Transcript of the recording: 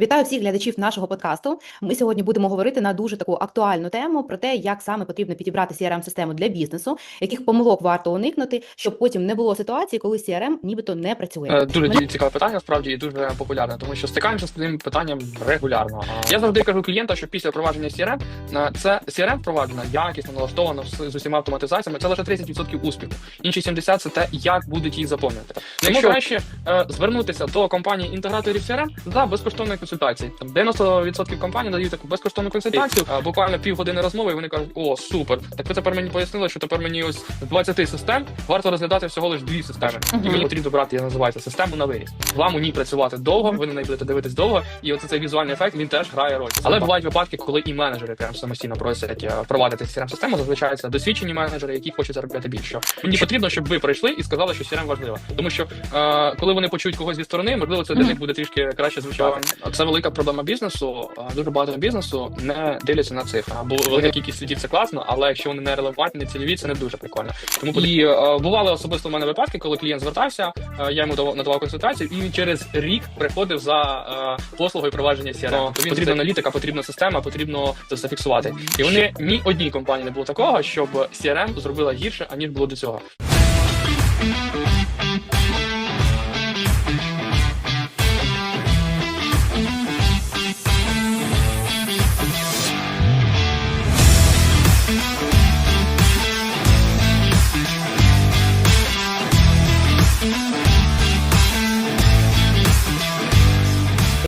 Вітаю всіх глядачів нашого подкасту. Ми сьогодні будемо говорити на дуже таку актуальну тему про те, як саме потрібно підібрати crm систему для бізнесу, яких помилок варто уникнути, щоб потім не було ситуації, коли CRM нібито не працює. Е, Дуже Мене- цікаве питання, справді і дуже популярне, тому що стикаємося з цим питанням регулярно. Я завжди кажу клієнтам, що після впровадження CRM, це CRM впроваджена якісно налаштовано з з усіма автоматизаціями. Це лише 30% успіху. Інші 70% це те, як будуть їх заповнювати. Тому Якщо- краще е, звернутися до компанії інтеграторів CRM за безкоштовною консультацією. Там 90% компаній надають таку безкоштовну консультацію. е, Буквально півгодини розмови, і вони кажуть: о, супер! Так ви тепер мені пояснили, що тепер мені ось з 20 систем варто розглядати всього лише дві системи. І мені потрібно брати, я називаю це систему на виріс. Вам у ній працювати довго, ви на неї будете дивитись довго, і оце цей візуальний ефект він теж грає роль. Але бувають випадки, коли і менеджери прям самостійно просять е, впровадити crm систему Зазвичай це досвідчені менеджери, які хочуть заробляти більше. Мені потрібно, щоб ви прийшли і сказали, що CRM важливо. Тому що е, коли вони почують когось зі сторони, можливо, це для них буде трішки краще звучати. Це велика проблема бізнесу. Дуже багато бізнесу не дивляться на цифри. Бо велика кількість слідів це класно, але якщо вони не релевантні, не цільові, це не дуже прикольно. Тому і бували особисто в мене випадки, коли клієнт звертався, я йому давав надавав консультацію, і він через рік приходив за послугою провадження CRM. Тобто потрібна аналітика, потрібна система, потрібно це все фіксувати. І вони ні одній компанії не було такого, щоб CRM зробила гірше аніж було до цього.